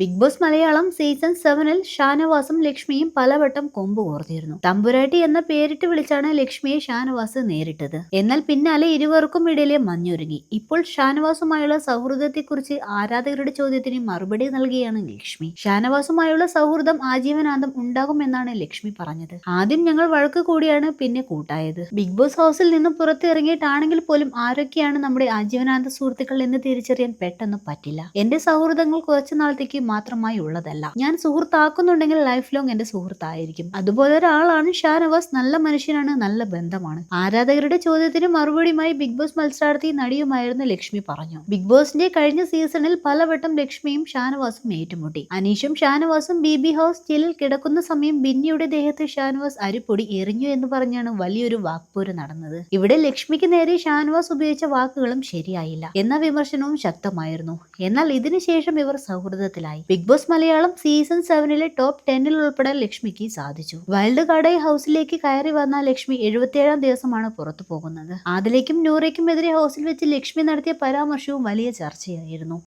Big Boss Malayalam season സെവനിൽ ഷാനവാസും ലക്ഷ്മിയും പലവട്ടം കൊമ്പ് കോർത്തിരുന്നു. തമ്പുരാട്ടി എന്ന പേരിട്ട് വിളിച്ചാണ് ലക്ഷ്മിയെ ഷാനവാസ് നേരിട്ടത്. എന്നാൽ പിന്നാലെ ഇരുവർക്കും ഇടയിലെ മഞ്ഞൊരുങ്ങി. ഇപ്പോൾ ഷാനവാസുമായുള്ള സൗഹൃദത്തെക്കുറിച്ച് ആരാധകരുടെ ചോദ്യത്തിന് മറുപടി നൽകിയാണ് ലക്ഷ്മി. ഷാനവാസുമായുള്ള സൗഹൃദം ആജീവനാന്തം ഉണ്ടാകുമെന്നാണ് ലക്ഷ്മി പറഞ്ഞത്. ആദ്യം ഞങ്ങൾ വഴക്ക് കൂടിയാണ് പിന്നെ കൂട്ടായത്. ബിഗ് ബോസ് ഹൗസിൽ നിന്ന് പുറത്തിറങ്ങിയിട്ടാണെങ്കിൽ പോലും ആരൊക്കെയാണ് നമ്മുടെ ആജീവനാന്ത സുഹൃത്തുക്കൾ എന്ന് തിരിച്ചറിയാൻ പെട്ടെന്ന് പറ്റില്ല. എന്റെ സൗഹൃദങ്ങൾ കുറച്ചു നാളത്തേക്ക് മാത്രമായി ഉള്ളതല്ല. ഞാൻ സുഹൃത്താക്കുന്നുണ്ടെങ്കിൽ ലൈഫ് ലോങ് എന്റെ സുഹൃത്തായിരിക്കും. അതുപോലെ ഒരാളാണ് ഷാനവാസ്. നല്ല മനുഷ്യനാണ് നല്ല ബന്ധമാണ്. ആരാധകരുടെ ചോദ്യത്തിന് മറുപടിയുമായി ബിഗ് ബോസ് മത്സരാർത്ഥി നടിയുമായിരുന്നു ലക്ഷ്മി പറഞ്ഞു. ബിഗ് ബോസിന്റെ കഴിഞ്ഞ സീസണിൽ പലവട്ടം ലക്ഷ്മിയും ഷാനവാസും ഏറ്റുമുട്ടി. അനീഷും ഷാനവാസും ബി ബി ഹൗസ് ജയിലിൽ കിടക്കുന്ന സമയം ബിന്നിയുടെ ദേഹത്ത് ഷാനവാസ് അരിപ്പൊടി എറിഞ്ഞു എന്ന് പറഞ്ഞാണ് വലിയൊരു വാക്പോര് നടന്നത്. ഇവിടെ ലക്ഷ്മിക്ക് നേരെ ഷാനവാസ് ഉപയോഗിച്ച വാക്കുകളും ശരിയായില്ല. എന്ന വിമർശനവും ശക്തമായിരുന്നു. എന്നാൽ ഇതിനുശേഷം ഇവർ സൗഹൃദത്തിലായി. ബിഗ് ബോസ് മലയാളം സീസൺ സെവനിലെ ടോപ്പ് ടെന്നിൽ ഉൾപ്പെടാൻ ലക്ഷ്മിക്ക് സാധിച്ചു. വൈൽഡ് കാർഡായി ഹൗസിലേക്ക് കയറി വന്ന ലക്ഷ്മി എഴുപത്തിയേഴാം ദിവസമാണ് പുറത്തു പോകുന്നത്. ആദിലേക്കും നൂറയ്ക്കും എതിരെ ഹൗസിൽ വെച്ച് ലക്ഷ്മി നടത്തിയ പരാമർശവും വലിയ ചർച്ചയായിരുന്നു.